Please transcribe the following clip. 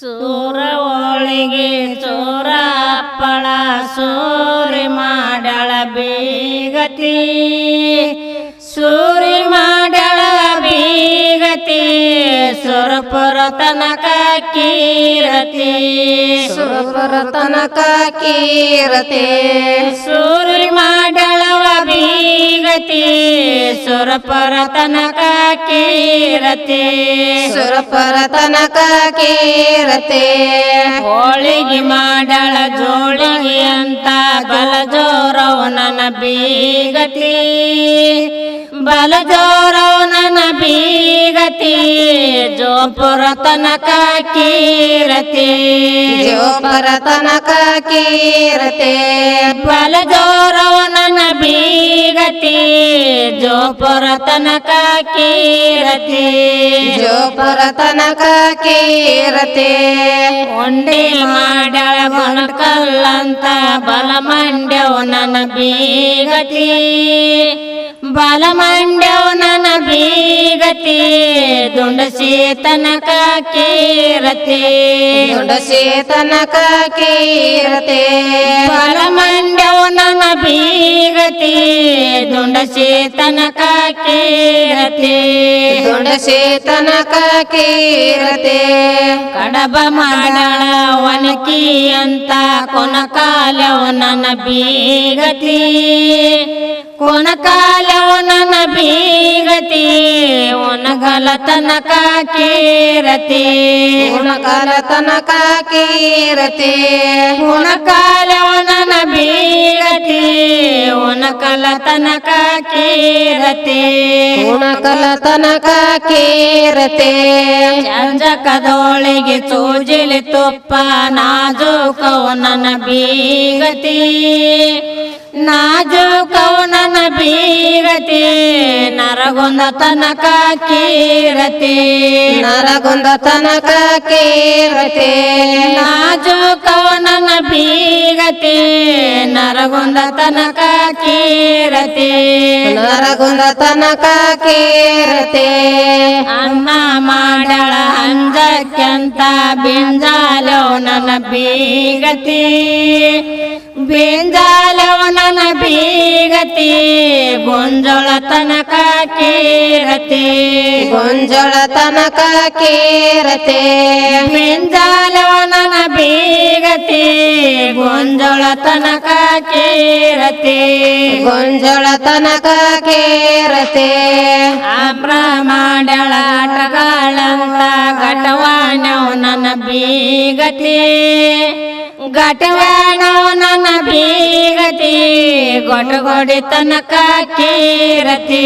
ಚೂರ ಹೋಳಿಗೆ ಚೂರ ಅಪ್ಪಳ ಸೂರಿ ಮಾಡಳ ಬೀಗತಿ. ಸೂರಿ ಮಾಡಳ ಬೀಗತಿ ಸುರಪುರ ತನಕ ಕೀರತಿ. ಸುರಪುರ ತನಕ ಕೀರತಿ. ಸೂರಿ ಮಾಡಳವ ಬೀಗತಿ ಸುರಪುರ ತನಕ ಕೀರತಿ. ಸುರಪುರ ತನಕ ಕೀರತೆ. ಹೋಳಿಗೆ ಮಾಡಳ ಜೋಳಿಗೆ ಅಂತ ಬಲ ನನ್ನ ಬೀಗತಿ ಬಲ ಜೋರವು ನನ್ನ ಬೀಗತಿ ಜೋಪುರ ತನಕ ಕೀರತಿ. ಜೋಪರ ತನಕ ಕೀರತೆ ಬಲ ಜೋರವು ನನ್ನ ಬೀಗತಿ ಜೋಪುರ ತನಕ ಕೀರತಿ. ಜೋಪುರ ತನಕ ಕೀರತೆ. ಉಂಡೆ ಮಾಡಳ ಮೊಣಕಲ್ಲಂತ ಬಲ ಮಂಡ್ಯವು ನನ್ನ ಬೀಗತಿ ಬಲ ಮಂಡ್ಯವು ನನ್ನ ಬೀಗತಿ ದುಂಡಸಿ ತನಕ ಕೀರತೆ? ದುಡಸಿ ತನಕ ಕೀರತೆ? ಬಲ ಮಂಡ್ಯವು ನನ್ನ ಬೀಗತಿ ದುಂಡಸಿ ತನಕ ಕೀರತೆ? ದುಡಸಿ ತನಕ ಕೀರತೆ? ಕಡಬ ಮಾಡಳ ಒನಕಿ ಅಂತ ಕೊನಕಾಲವ ನನ್ನ ಬೀಗತಿ. ಕೊನಕಾಲವ ನನ್ನ ಬೀಗತಿ ಒನಗಲ ತನಕ ಕೀರತಿ. ಗುಣಕಾಲ ತನಕ ಕೀರತಿ ಕೊನಕಾಲವು ನನ್ನ ಉಣಕಲ ತನಕ ಕೀರತಿ. ಉಣಕಲ ತನಕ ಕೀರತಿ. ಚಂಜಕದೊಳಗೆ ಚೂಜಿಲಿ ತುಪ್ಪ ನಾಜೂಕವು ನನ್ನ ಬೀಗತಿ. ನಾಜೂಕವು ನನ್ನ ಬೀಗತಿ ನರಗೊಂದ ತನಕ ಕೀರತಿ. ನರಗುಂದ ತನಕ ಕೀರತಿ. ನನ್ನ ಬೀಗತಿ ನರಗುಂದ ತನಕ ಕೀರತಿ. ನರಗುಂದ ತನಕ ಕೀರತೆ. ಅನ್ನ ಮಾಡಳ ಅಂಜಕ್ಯಂತ ಬಿಂಜಾಲೋ ನನ್ನ ಬೀಗತಿ. ಬಿಂಜಾಲೋ ನನ್ನ ಬೀಗತಿ ಗೊಂಜೋಳ ತನಕ ಕೀರತಿ. ಗೊಂಜೋಳ ತನಕ ಕೀರತೆ. ಬಿಂಜಾಲವು ಬೀಗತಿ ಗೊಂಜೋಳ ತನಕ ಕೀರತಿ ಗೊಂಜಳ ತನಕ ಕೀರತೆ ಆಮ್ರ ಮಾಡಳ ಆಟಗಾಳಂತ ಘಟವಾಣವು ನನ್ನ ಬೀಗತಿ. ಘಟವಾಣವು ನನ್ನ ಬೀಗತಿ ಗೊಟಗೊಡಿ ತನಕ ಕೀರತಿ